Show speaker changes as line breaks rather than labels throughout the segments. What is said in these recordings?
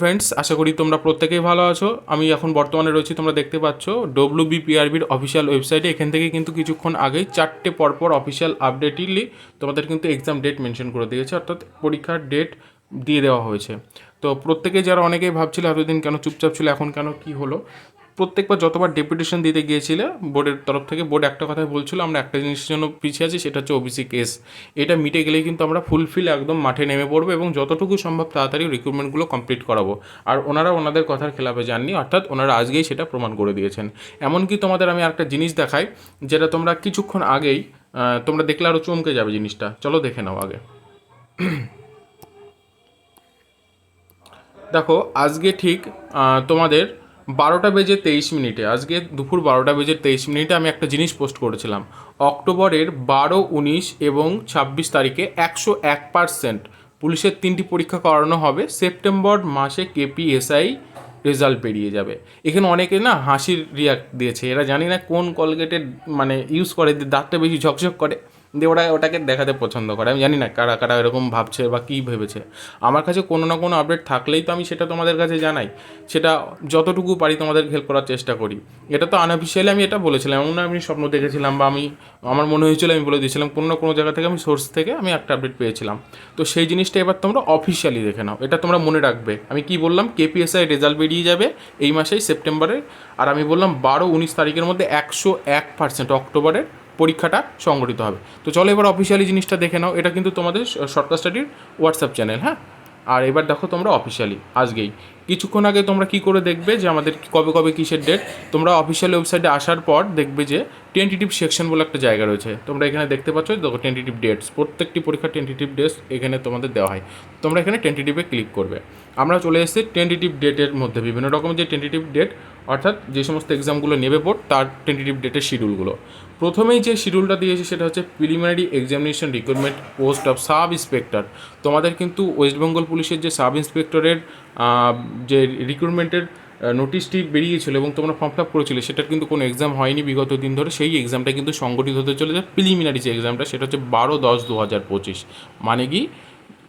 Friends আশা করি তোমরা প্রত্যেকেই ভালো আছো। আমি এখন বর্তমানে রয়েছি, তোমরা দেখতে পাচ্ছ ডব্লিউ বিপিআরবির অফিসিয়াল ওয়েবসাইটে এখান থেকে কিন্তু কিছুক্ষণ আগেই চারটে পরপর অফিসিয়াল আপডেটলি তোমাদের কিন্তু এক্সাম ডেট মেনশন করে দিয়েছে, অর্থাৎ পরীক্ষার ডেট দিয়ে দেওয়া হয়েছে। তো প্রত্যেকে যারা অনেকেই ভাবছিল এতদিন কেন চুপচাপ ছিল, এখন কেন কি হলো? প্রত্যেকবার যতবার ডেপুটেশন দিতে গিয়েছিলে বোর্ডের তরফ থেকে বোর্ড একটা কথাই বলছিল, আমরা একটা জিনিসের জন্য পিছিয়ে আছি, সেটা হচ্ছে ওবিসি কেস এটা মিটে গেলেই কিন্তু আমরা ফুলফিল একদম মাঠে নেমে পড়ব এবং যতটুকু সম্ভব তাড়াতাড়ি রিক্রুটমেন্টগুলো কমপ্লিট করাবো। আর ওনারা ওনাদের কথার খেলাপে যাননি, অর্থাৎ ওনারা আজকেই সেটা প্রমাণ করে দিয়েছেন। এমনকি তোমাদের আমি একটা জিনিস দেখাই, যেটা তোমরা কিছুক্ষণ আগেই তোমরা দেখলে আরও চমকে যাবে জিনিসটা। চলো দেখে নাও আগে। দেখো, আজকে ঠিক তোমাদের বারোটা বেজে তেইশ মিনিটে, আজকে দুপুর বারোটা বেজে তেইশ মিনিটে আমি একটা জিনিস পোস্ট করেছিলাম। অক্টোবরের বারো, উনিশ এবং ছাব্বিশ তারিখে একশো এক পার্সেন্ট পুলিশের তিনটি পরীক্ষা করানো হবে। সেপ্টেম্বর মাসে কেপিএসআই রেজাল্ট বেরিয়ে যাবে। এখানে অনেকে না হাসির রিয়াক্ট দিয়েছে। এরা জানি না কোন কলগেটের মানে ইউজ করে, দাঁতটা বেশি ঝকঝক করে। দিয়ে ওরা ওটাকে দেখাতে পছন্দ করে। আমি জানি না কারা কারা এরকম ভাবছে বা কী ভেবেছে। আমার কাছে কোনো না কোনো আপডেট থাকলেই তো আমি সেটা তোমাদের কাছে জানাই। সেটা যতটুকু পারি তোমাদের হেল্প করার চেষ্টা করি। এটা তো আনঅফিসিয়ালি আমি এটা বলেছিলাম, এমন আমি স্বপ্ন দেখেছিলাম বা আমি, আমার মনে হয়েছিল আমি বলে দিয়েছিলাম, কোনো না কোনো জায়গা থেকে আমি সোর্স থেকে আমি একটা আপডেট পেয়েছিলাম। তো সেই জিনিসটা এবার তোমরা অফিসিয়ালি দেখে নাও। এটা তোমরা মনে রাখবে। আমি কি বললাম? কেপিএসআই রেজাল্ট বেরিয়ে যাবে এই মাসেই সেপ্টেম্বরে আর আমি বললাম বারো, উনিশ তারিখের মধ্যে একশো এক পার্সেন্ট অক্টোবরের পরীক্ষাটা সংগঠিত হবে। তো চলো এবার অফিসিয়ালি জিনিসটা দেখে নাও। এটা কিন্তু তোমাদের শর্টকাট স্টাডির হোয়াটসঅ্যাপ চ্যানেল হ্যাঁ? আর এবার দেখো তোমরা অফিসিয়ালি আজকেই। কিছুক্ষণ আগে তোমরা কি করে দেখবে যে আমাদের কবে কবে কিসের ডেট তোমরা অফিসিয়াল ওয়েবসাইটে আসার পর দেখবে যে টেন্টেটিভ সেকশন বলে একটা জায়গা রয়েছে। তোমরা এখানে দেখতে পাচ্ছ দেখো টেন্টেটিভ ডেটস প্রত্যেকটি পরীক্ষার টেন্টেটিভ ডেটস এখানে তোমাদের দেওয়া হয়। তোমরা এখানে টেন্টেটিভে ক্লিক করবে। আমরা চলে এসেছি টেন্টেটিভ ডেটের মধ্যে। বিভিন্ন রকমের যে টেন্টেটিভ ডেট অর্থাৎ যে সমস্ত এক্সামগুলো নেবে বোর্ড তার টেন্টেটিভ ডেটের শিডিউলগুলো প্রথমেই যে শিডিউলটা দিয়েছে, সেটা হচ্ছে preliminary examination recruitment post of sub inspector তোমাদের কিন্তু ওয়েস্ট বেঙ্গল পুলিশের যে সাব ইন্সপেক্টরের যে রিক্রুটমেন্টের নোটিশটি বেরিয়েছিল এবং তোমরা ফর্ম ফিল আপ করেছিলে, সেটার কিন্তু কোনো এক্সাম হয়নি বিগত দিন ধরে। সেই এক্সামটা কিন্তু সংগঠিত হতে চলেছে প্রিলিমিনারি যে এক্সামটা সেটা হচ্ছে বারো দশ দু হাজার পঁচিশ। মানে কি?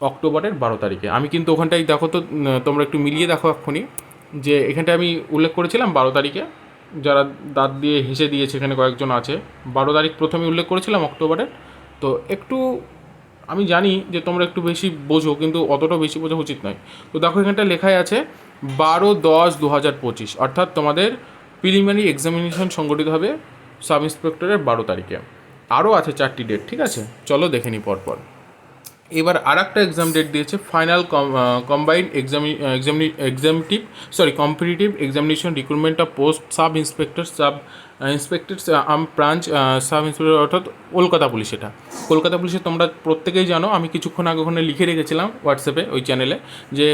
অক্টোবরের বারো তারিখে। আমি কিন্তু ওখানটায় দেখো তো তোমরা একটু মিলিয়ে দেখো এক্ষুনি। যে এখানটা আমি উল্লেখ করেছিলাম বারো তারিখে, যারা দাঁত দিয়ে হেসে দিয়েছে, এখানে কয়েকজন আছে। বারো তারিখ প্রথমে উল্লেখ করেছিলাম অক্টোবরের তো একটু আমি জানি যে তোমরা একটু বেশি বোঝো, কিন্তু অতটা বেশি বোঝা উচিত নয়। তো দেখো এখানটা লেখাই আছে, বারো দশ দু হাজার পঁচিশ, অর্থাৎ তোমাদের প্রিলিমিনারি এক্সামিনেশন সংগঠিত হবে সাব ইন্সপেক্টরের বারো তারিখে। আরও আছে চারটি ডেট ঠিক আছে? চলো দেখে নিই পরপর। এবার আর একটা এক্সাম ডেট দিয়েছে ফাইনাল কম্বাইন্ড এক্সামি এক্সামি এক্সামটিভ sorry competitive examination recruitment of post sub inspector sub inspector um branch sub inspector অর্থাৎ কলকাতা পুলিশ এটা। কলকাতা পুলিশে তোমরা প্রত্যেকেই জানো, আমি কিছুক্ষণ আগে ওখানে লিখে রেখেছিলাম হোয়াটসঅ্যাপে ওই চ্যানেলে যে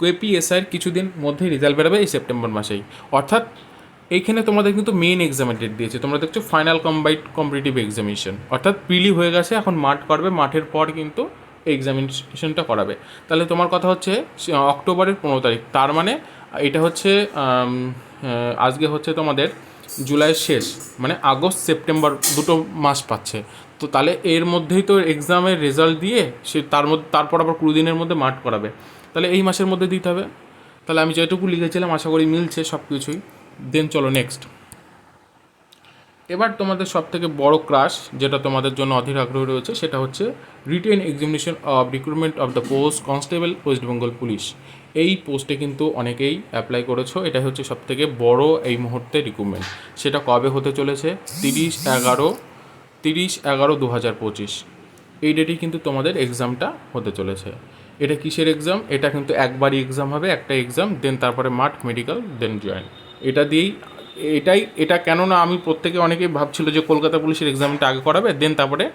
কেপিএসআইয়ের কিছুদিন মধ্যেই রেজাল্ট বেরোবে এই সেপ্টেম্বর মাসেই। অর্থাৎ এইখানে তোমাদের কিন্তু মেন এক্সামের ডেট দিয়েছে। তোমরা দেখছ ফাইনাল কম্বাইন্ড কম্পিটিটিভ এক্সামিনেশন অর্থাৎ প্রিলি হয়ে গেছে, এখন মাঠ করবে, মাঠের পর কিন্তু এক্সামিনেশনটা করাবে। তাহলে তোমার কথা হচ্ছে অক্টোবরের পনেরো তারিখ। তার মানে এটা হচ্ছে আজকে হচ্ছে তোমাদের জুলাইয়ের শেষ মানে আগস্ট, সেপ্টেম্বর দুটো মাস পাচ্ছে। তো তাহলে এর মধ্যেই তো এক্সামের রেজাল্ট দিয়ে সে তার মধ্যে, তারপর আবার কুড়ি দিনের মধ্যে মাঠ করাবে। তাহলে এই মাসের মধ্যে দিতে হবে। তাহলে আমি যেটুকু লিখেছিলাম, আশা করি মিলছে সব কিছুই দেন চলো নেক্সট এবার তোমাদের সব থেকে বড় ক্রাশ যেটা তোমাদের জন্য অধীর আগ্রহ রয়েছে সেটা হচ্ছে written examination of recruitment of the post constable West Bengal police এই পোস্টে কিন্তু অনেকেই অ্যাপ্লাই করেছ এটা হচ্ছে সব থেকে বড় এই মুহূর্তে রিক্রুটমেন্ট সেটা কবে হতে চলেছে? তিরিশ এগারো তিরিশ এগারো দু হাজার পঁচিশ। এই ডেটেই কিন্তু তোমাদের এক্সামটা হতে চলেছে। এটা কিসের এক্সাম এটা কিন্তু একবারই এক্সাম হবে, একটা এক্সাম দেন তারপরে মাঠ মেডিকেল দেন জয়েন এটা দিয়েই, এটাই, এটা কেননা আমি প্রত্যেকে অনেকেই ভাবছিল যে কলকাতা পুলিশের এক্সামটা আগে করাবে দেন তারপরে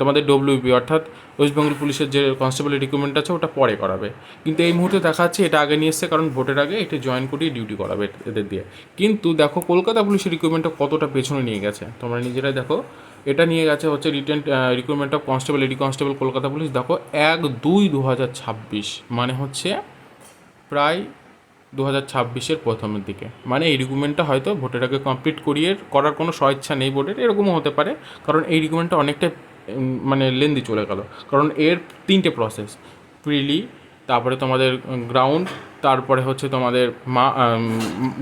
তোমাদের ডব্লিউপি অর্থাৎ ওয়েস্ট বেঙ্গল পুলিশের যে কনস্টেবল রিক্রুটমেন্ট আছে, ওটা পরে করাবে। কিন্তু এই মুহূর্তে দেখা যাচ্ছে এটা আগে নিয়ে এসছে, কারণ ভোটের আগে এটা জয়েন করিয়ে ডিউটি করাবে এদের দিয়ে। কিন্তু দেখো, কলকাতা পুলিশের রিক্রুটমেন্টটা কতটা পেছনে নিয়ে গেছে? তোমরা নিজেরাই দেখো, এটা নিয়ে গেছে হচ্ছে রিটেন রিক্রুটমেন্ট অফ কনস্টেবল এডি কনস্টেবল কলকাতা পুলিশ, দেখো, এক দুই দু হাজার ছাব্বিশ মানে হচ্ছে প্রায় দু হাজার ছাব্বিশের প্রথমের দিকে। মানে এই রিকুমেন্টটা হয়তো ভোটের আগে কমপ্লিট করিয়ে করার কোনো স্বেচ্ছা নেই বোর্ডের এরকমও হতে পারে, কারণ এই রিকুমেন্টটা অনেকটা মানে লেন্দি চলে গেল। কারণ এর তিনটে প্রসেস প্রিলি তারপরে তোমাদের গ্রাউন্ড তারপরে হচ্ছে তোমাদের মা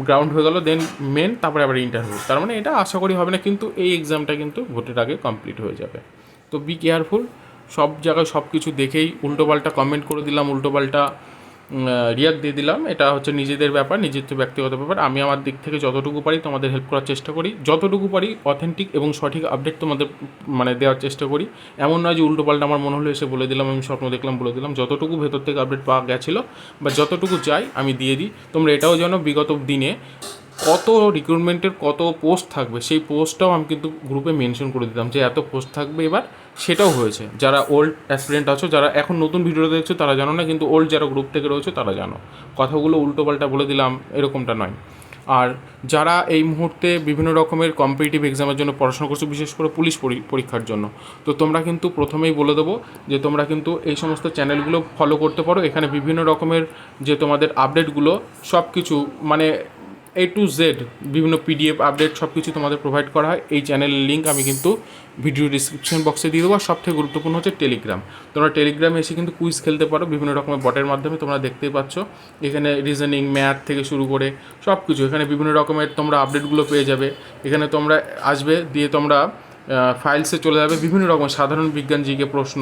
গ্রাউন্ড হয়ে গেল দেন মেন তারপরে আবার ইন্টারভিউ তার মানে এটা আশা করি হবে না, কিন্তু এই এক্সামটা কিন্তু ভোটের আগে কমপ্লিট হয়ে যাবে। তো বি কেয়ারফুল সব জায়গায় সব কিছু দেখেই উল্টোপাল্টা কমেন্ট করে দিলাম, উল্টোপাল্টা রিয়াক্ট দিয়ে দিলাম। এটা হচ্ছে নিজেদের ব্যাপার, নিজের ব্যক্তিগত ব্যাপার। আমি আমার দিক থেকে যতটুকু পারি তোমাদের হেল্প করার চেষ্টা করি। যতটুকু পারি অথেন্টিক এবং সঠিক আপডেট তোমাদের মানে দেওয়ার চেষ্টা করি। এমন নয় যে উল্টোপাল্টা আমার মনে হলো এসে বলে দিলাম, আমি স্বপ্ন দেখলাম, বলে দিলাম। যতটুকু ভেতর থেকে আপডেট পাওয়া গেছিল বা যতটুকু চাই আমি দিয়ে দিই। তোমরা এটাও যেন বিগত দিনে কত রিক্রুটমেন্টের কত পোস্ট থাকবে, সেই পোস্টটাও আমি কিন্তু গ্রুপে মেনশন করে দিতাম যে এত পোস্ট থাকবে এবার। সেটাও হয়েছে। যারা ওল্ড অ্যাসপিরেন্ট আছো, যারা এখন নতুন ভিডিওটা দেখছ, তারা জানো না, কিন্তু ওল্ড যারা গ্রুপ থেকে রয়েছে, তারা জানো। কথাগুলো উল্টোপাল্টা বলে দিলাম, এরকমটা নয়। আর যারা এই মুহূর্তে বিভিন্ন রকমের কম্পিটিটিভ এক্সামের জন্য পড়াশোনা করছ, বিশেষ করে পুলিশ পরি- পরীক্ষার জন্য, তো তোমরা কিন্তু প্রথমেই বলে দেবো যে তোমরা কিন্তু এই সমস্ত চ্যানেলগুলো ফলো করতে পারো। এখানে বিভিন্ন রকমের যে তোমাদের আপডেটগুলো সব কিছু মানে এ টু জেড বিভিন্ন পিডিএফ আপডেট সব কিছু তোমাদের প্রোভাইড করা হয়। এই চ্যানেলের লিঙ্ক আমি কিন্তু ভিডিও ডিসক্রিপশন বক্সে দিয়ে দেবো। আর সবথেকে গুরুত্বপূর্ণ হচ্ছে টেলিগ্রাম তোমরা টেলিগ্রামে এসে কিন্তু কুইজ খেলতে পারো। বিভিন্ন রকমের বটের মাধ্যমে তোমরা দেখতেই পাচ্ছ। এখানে রিজনিং ম্যাথ থেকে শুরু করে সব কিছু এখানে বিভিন্ন রকমের তোমরা আপডেটগুলো পেয়ে যাবে। এখানে তোমরা আসবে, দিয়ে তোমরা ফাইলসে চলে যাবে, বিভিন্ন রকম সাধারণ বিজ্ঞান, জিকে, প্রশ্ন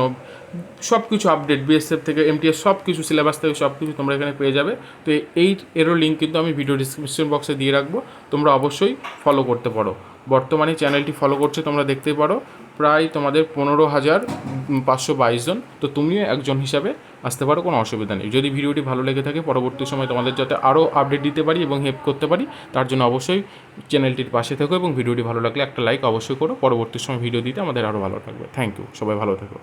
সব কিছু আপডেট বিএসএফ থেকে এমটিএস সব কিছু সিলেবাস থেকে সব কিছু তোমরা এখানে পেয়ে যাবে। তো এই, এরও লিঙ্ক কিন্তু আমি ভিডিও ডিসক্রিপশন বক্সে দিয়ে রাখব, তোমরা অবশ্যই ফলো করতে পারো। বর্তমানে চ্যানেলটি ফলো করছে, তোমরা দেখতেই পারো। প্রায় তোমাদের পনেরো হাজার পাঁচশো বাইশ জন। তো তুমিও একজন হিসাবে আসতে পারো, কোনো অসুবিধা নেই। যদি ভিডিওটি ভালো লেগে থাকে, পরবর্তী সময় তোমাদের যাতে আরও আপডেট দিতে পারি এবং হেল্প করতে পারি, তার জন্য অবশ্যই চ্যানেলটির পাশে থেকো এবং ভিডিওটি ভালো লাগলে একটা লাইক অবশ্যই করো। পরবর্তী সময় ভিডিও দিতে আমাদের আরও ভালো লাগবে থ্যাংক ইউ সবাই ভালো থেকো।